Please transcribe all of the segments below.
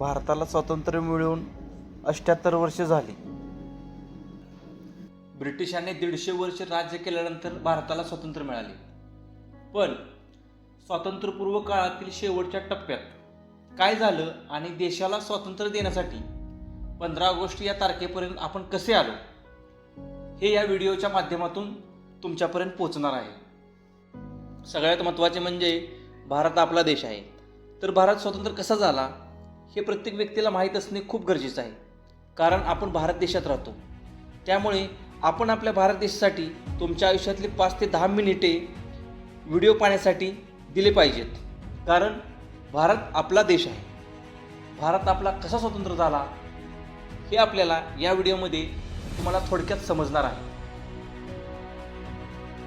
भारताला स्वातंत्र्य मिळवून अठ्ठ्याहत्तर वर्ष झाली. ब्रिटिशांनी दीडशे वर्ष राज्य केल्यानंतर भारताला स्वातंत्र्य मिळाले. पण स्वातंत्र्यपूर्व काळातील शेवटच्या टप्प्यात काय झालं आणि देशाला स्वातंत्र्य देण्यासाठी पंधरा ऑगस्ट या तारखेपर्यंत आपण कसे आलो हे या व्हिडिओच्या माध्यमातून तुमच्यापर्यंत पोचणार आहे. सगळ्यात महत्त्वाचे म्हणजे भारत आपला देश आहे. तर भारत स्वतंत्र कसा झाला? हे प्रत्येक व्यक्तीला माहीत असणे खूप गरजेचं आहे. कारण आपण भारत देशात राहतो. त्यामुळे आपण आपल्या भारत देशासाठी तुमच्या आयुष्यातले पाच ते दहा मिनिटे व्हिडिओ पाहण्यासाठी दिले पाहिजेत. कारण भारत आपला देश आहे. भारत आपला कसा स्वतंत्र झाला हे आपल्याला या व्हिडिओमध्ये तुम्हाला थोडक्यात समजणार आहे.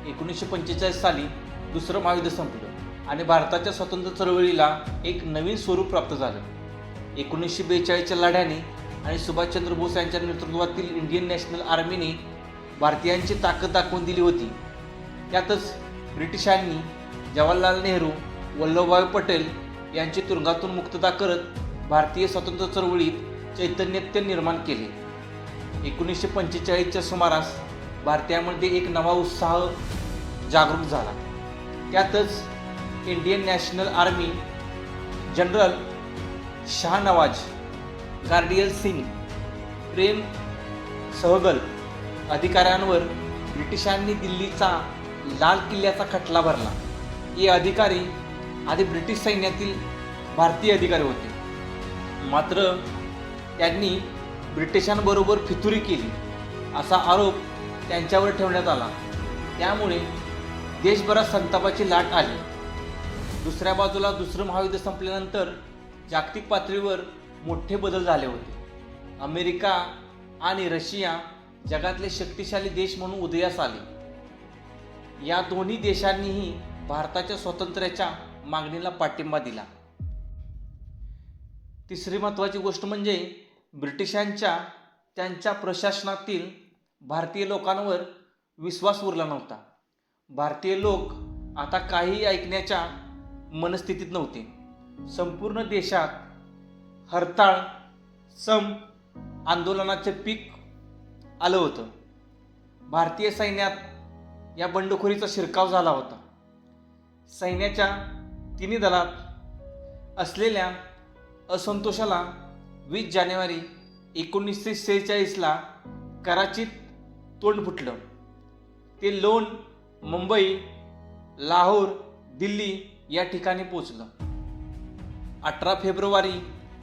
एकोणीसशे पंचेचाळीस साली दुसरं महायुद्ध संपलं आणि भारताच्या स्वातंत्र्य चळवळीला एक नवीन स्वरूप प्राप्त झालं. एकोणीसशे बेचाळीसच्या लढ्याने आणि सुभाषचंद्र बोस यांच्या नेतृत्वातील इंडियन नॅशनल आर्मीने भारतीयांची ताकद दाखवून दिली होती. त्यातच ब्रिटिशांनी जवाहरलाल नेहरू वल्लभभाई पटेल यांची तुरुंगातून मुक्तता करत भारतीय स्वातंत्र्य चळवळीत चैतन्यत्य निर्माण केले. एकोणीसशे पंचेचाळीसच्या सुमारास भारतीयांमध्ये एक नवा उत्साह जागरूक झाला. त्यातच Indian National Army general Shahnawaz गार्डियल Singh Prem Sahgal अधिकाऱ्यांवर ब्रिटिशांनी दिल्लीचा लाल किल्ल्याचा खटला भरला. हे अधिकारी आधी ब्रिटिश सैन्यातील भारतीय अधिकारी होते. मात्र त्यांनी ब्रिटिशांबरोबर फितुरी केली असा आरोप त्यांच्यावर ठेवण्यात आला. त्यामुळे देशभरात संतापाची लाट आली. दुसऱ्या बाजूला दुसरं महायुद्ध संपल्यानंतर जागतिक पातळीवर मोठे बदल झाले होते. अमेरिका आणि रशिया जगातले शक्तिशाली देश म्हणून उदयास आले. या दोन्ही देशांनीही भारताच्या स्वातंत्र्याच्या मागणीला पाठिंबा दिला. तिसरी महत्त्वाची गोष्ट म्हणजे ब्रिटिशांच्या त्यांच्या प्रशासनातील भारतीय लोकांवर विश्वास उरला नव्हता. भारतीय लोक आता काहीही ऐकण्याच्या मनस्थितीत नव्हते. संपूर्ण देशात हरताळ सम आंदोलनाचे पीक आलं होतं. भारतीय सैन्यात या बंडखोरीचा शिरकाव झाला होता. सैन्याच्या तिन्ही दलात असलेल्या असंतोषाला वीस जानेवारी एकोणीसशे सेहेचाळीसला कराचीत तोंड फुटलं. ते लोण मुंबई लाहोर दिल्ली या ठिकाणी पोचलं अठरा फेब्रुवारी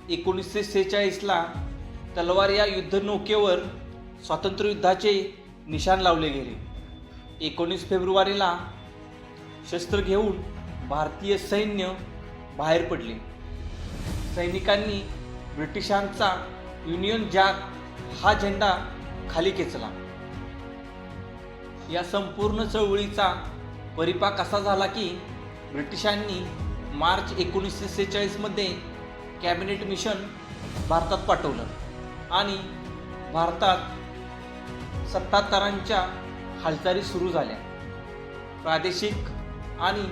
एकोणीसशे सेहेचाळीसला तलवार या युद्धनौकेवर स्वातंत्र्ययुद्धाचे निशाण लावले गेले. एकोणीस फेब्रुवारीला शस्त्र घेऊन भारतीय सैन्य बाहेर पडले. सैनिकांनी ब्रिटिशांचा युनियन जॅक हा झेंडा खाली खेचला. या संपूर्ण चळवळीचा परिपाक असा झाला की ब्रिटिशांनी मार्च एकोणीसशे सेहेचाळीसमध्ये कॅबिनेट मिशन भारतात पाठवलं. आणि भारतात सत्ताधारांच्या हालचाली सुरू झाल्या. प्रादेशिक आणि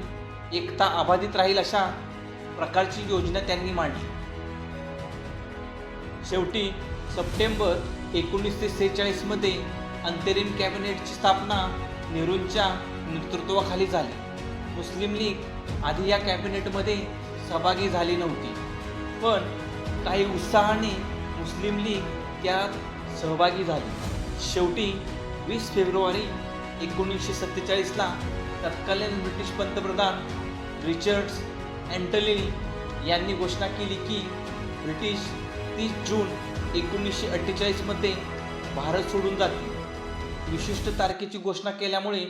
एकता अबाधित राहील अशा प्रकारची योजना त्यांनी मांडली. शेवटी सप्टेंबर एकोणीसशे सेहेचाळीसमध्ये अंतरिम कॅबिनेटची स्थापना नेहरूंच्या नेतृत्वाखाली झाली. मुस्लिम लीग आधी या कॅबिनेटमध्ये सहभागी झाली नव्हती. पण काही उत्साहाने मुस्लिम लीग त्यात सहभागी झाली. शेवटी वीस फेब्रुवारी एकोणीसशे सत्तेचाळीसला तत्कालीन ब्रिटिश पंतप्रधान रिचर्ड्स अँटलिनी यांनी घोषणा केली की ब्रिटिश तीस जून एकोणीसशे अठ्ठेचाळीसमध्ये भारत सोडून जातील. विशिष्ट तारखेची घोषणा केल्यामुळे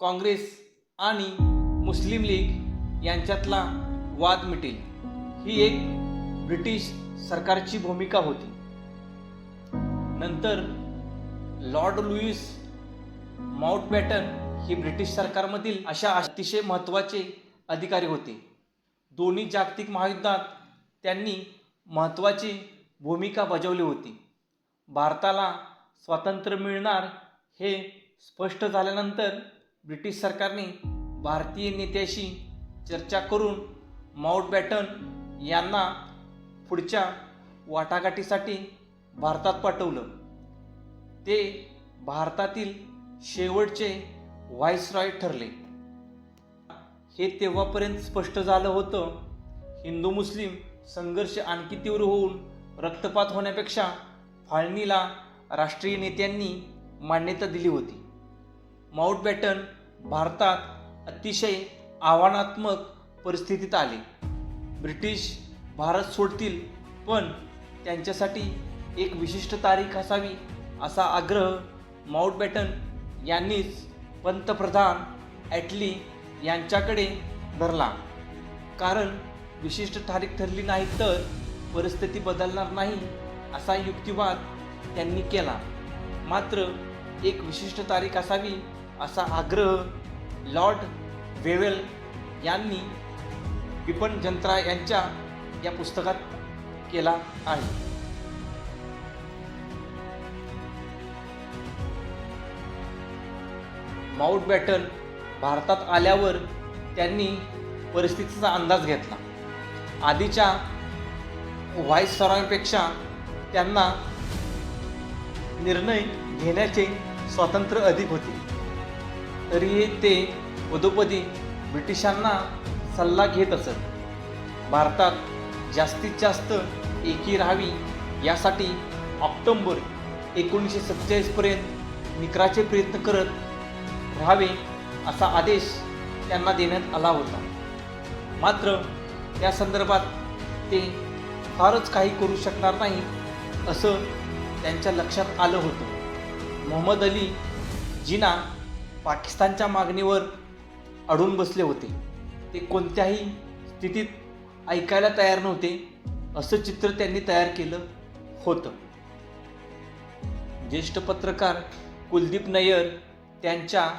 काँग्रेस आणि मुस्लिम लीग यांच्यातला वाद मिटेल. ही एक ब्रिटिश सरकारची भूमिका होती. नंतर लॉर्ड लुईस माउंटबॅटन हे ब्रिटिश सरकारमधील अशा अतिशय महत्त्वाचे अधिकारी होते. दोन्ही जागतिक महायुद्धात त्यांनी महत्त्वाची भूमिका बजावली होती. भारताला स्वातंत्र्य मिळणार हे स्पष्ट झाल्यानंतर ब्रिटिश सरकारने भारतीय नेत्याशी चर्चा करून माउंटबॅटन यांना पुढच्या वाटाघाटीसाठी भारतात पाठवलं. ते भारतातील शेवटचे व्हाईसरॉय ठरले. हे तेव्हापर्यंत स्पष्ट झालं होतं. हिंदू मुस्लिम संघर्ष आणखी तीव्र होऊन रक्तपात होण्यापेक्षा फाळणीला राष्ट्रीय नेत्यांनी मान्यता दिली होती. माउंटबॅटन भारतात अतिशय आव्हानात्मक परिस्थितीत आले. ब्रिटिश भारत सोडतील पण त्यांच्यासाठी एक विशिष्ट तारीख असावी असा आग्रह माउंटबॅटन यांनीच पंतप्रधान ॲटली यांच्याकडे धरला. कारण विशिष्ट तारीख ठरली नाही तर परिस्थिती बदलणार नाही असा युक्तिवाद त्यांनी केला. मात्र एक विशिष्ट तारीख असावी असा आग्रह लॉर्ड वेवेल यांनी विपन जंत्रा यांच्या या पुस्तकात केला आहे. माउंटबॅटन भारतात आल्यावर त्यांनी परिस्थितीचा अंदाज घेतला. आधीच्या व्हाईसरॉयपेक्षा त्यांना निर्णय घेण्याचे स्वातंत्र्य अधिक होते. तरीही ते पदोपदी ब्रिटिशांना सल्ला घेत असत. भारतात जास्तीत जास्त एकी राहावी यासाठी ऑक्टोंबर एकोणीसशे सत्तेचाळीसपर्यंत निकराचे प्रयत्न करत राहावे असा आदेश त्यांना देण्यात आला होता. मात्र त्या संदर्भात ते फारच काही करू शकणार नाही असं त्यांच्या लक्षात आलं होतं. मोहम्मद अली जिना पाकिस्तानच्या मागणीवर अडून बसले होते. ते कोणत्याही स्थितीत ऐकायला तयार नव्हते असं चित्र त्यांनी तयार केलं होतं. ज्येष्ठ पत्रकार कुलदीप नय्यर त्यांच्या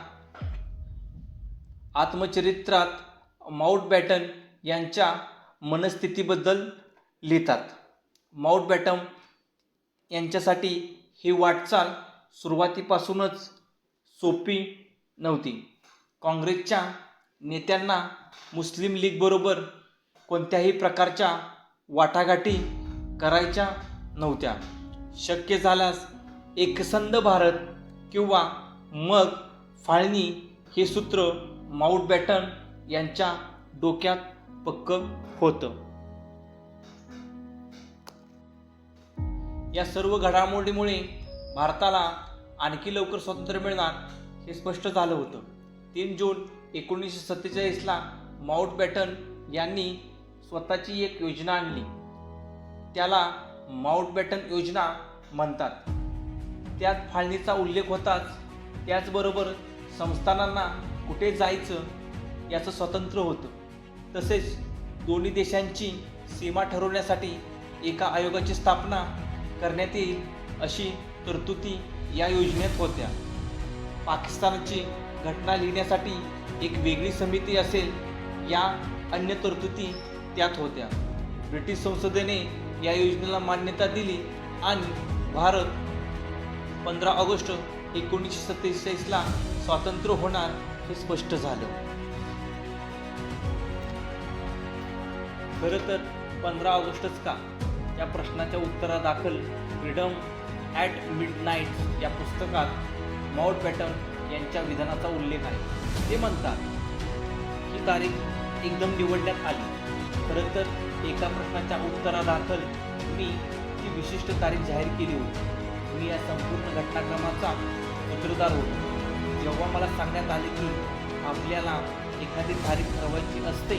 आत्मचरित्रात माउंटबॅटन यांच्या मनस्थितीबद्दल लिहितात. माउंट बॅटम यांच्यासाठी ही वाटचाल सुरुवातीपासूनच सोपी नव्हती. काँग्रेसच्या नेत्यांना मुस्लिम लीगबरोबर कोणत्याही प्रकारच्या वाटाघाटी करायच्या नव्हत्या. शक्य झाल्यास एकसंध भारत किंवा मग फाळणी हे सूत्र माउंटबॅटन यांच्या डोक्यात पक्क होतं. या सर्व घडामोडीमुळे भारताला आणखी लवकर स्वातंत्र्य मिळणार हे स्पष्ट झालं होतं. तीन जून एकोणीसशे सत्तेचाळीसला माउंटबॅटन यांनी स्वतःची एक योजना आणली. त्याला माउंटबॅटन योजना म्हणतात. त्यात फाळणीचा उल्लेख होताच. त्याचबरोबर संस्थानांना कुठे जायचं याचं स्वातंत्र्य होतं. तसेच दोन्ही देशांची सीमा ठरवण्यासाठी एका आयोगाची स्थापना करण्यात येईल अशी तरतुदी या योजनेत होत्या. पाकिस्तानची घटना लिहिण्यासाठी एक वेगळी समिती असेल या अन्य तरतुदी त्यात होत्या. ब्रिटिश संसदेने या योजनेला मान्यता दिली आणि भारत पंधरा ऑगस्ट एकोणीसशे सत्तेचाळीसला स्वातंत्र्य होणार हे स्पष्ट झालं. खरं तर पंधरा ऑगस्टच का? या प्रश्नाच्या उत्तरादाखल फ्रीडम ॲट मिड नाईट या पुस्तकात माउंट बॅटन यांच्या विधानाचा उल्लेख आहे. ते म्हणतात ही तारीख एकदम निवडण्यात आली. खरं तर एका प्रश्नाच्या उत्तरादाखल मी ती विशिष्ट तारीख जाहीर केली होती. मी या संपूर्ण घटनाक्रमाचा सूत्रधार होतो. जेव्हा मला सांगण्यात आले की आपल्याला एखादी तारीख ठरवायची असते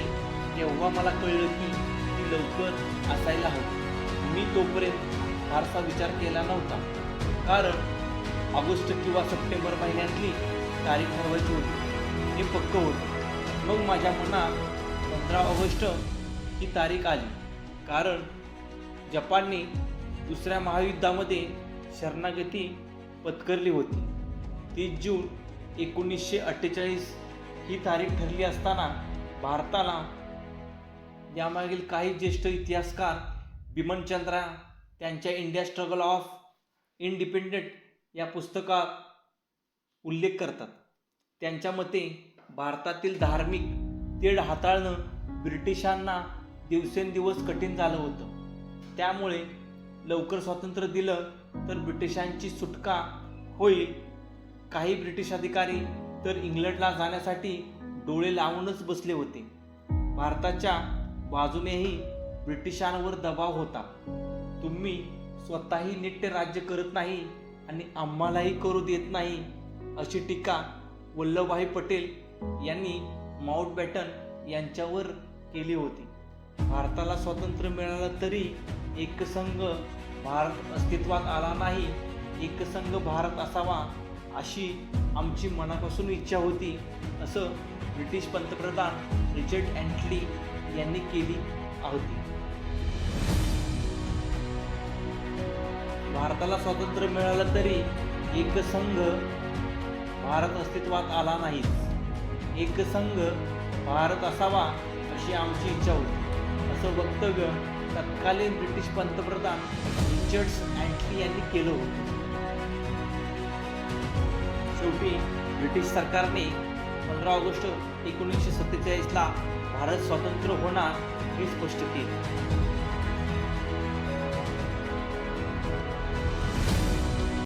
तेव्हा मला कळलं की ती लवकर असायला हवी. मी तोपर्यंत फारसा विचार केला नव्हता. कारण ऑगस्ट किंवा सप्टेंबर महिन्यातली तारीख ठरवायची होती. हे पक्क होतं. मग माझ्या मनात पंधरा ऑगस्ट ही तारीख आली. कारण जपानने दुसऱ्या महायुद्धामध्ये शरणागती पत्करली होती. तीस जून एकोणीसशे अठ्ठेचाळीस ही तारीख ठरली असताना भारताला यामागील काही ज्येष्ठ इतिहासकार बिमनचंद्रा त्यांच्या इंडिया स्ट्रगल ऑफ इंडिपेंडंट या पुस्तकात उल्लेख करतात. त्यांच्या मते भारतातील धार्मिक तेढ हाताळणं ब्रिटिशांना दिवसेंदिवस कठीण झालं होतं. त्यामुळे लवकर स्वातंत्र्य दिलं तर ब्रिटिशांची सुटका होईल. काही ब्रिटिश अधिकारी तर इंग्लंडला जाण्यासाठी डोळे लावूनच बसले होते. भारताच्या बाजूनेही ब्रिटिशांवर दबाव होता. तुम्ही स्वतःही निट्य राज्य करत नाही आणि आम्हालाही करू देत नाही अशी टीका वल्लभभाई पटेल यांनी माउंट बॅटन यांच्यावर केली होती. भारताला स्वातंत्र्य मिळालं तरी एकसंघ भारत अस्तित्वात आला नाही एकसंघ भारत असावा अशी आमची मनापासून इच्छा होती असं ब्रिटिश पंतप्रधान रिचर्ड अँटली यांनी केली होती. भारताला स्वातंत्र्य मिळालं तरी एकसंघ भारत अस्तित्वात आला नाही एकसंघ भारत असावा अशी आमची इच्छा होती. असं वक्तव्य तत्कालीन ब्रिटिश पंतप्रधान रिचर्ड्स अँटली यांनी केलं होतं. शेवटी ब्रिटिश सरकारने पंधरा ऑगस्ट एकोणीसशे सत्तेचाळीसला भारत स्वतंत्र होणार हे स्पष्ट केले.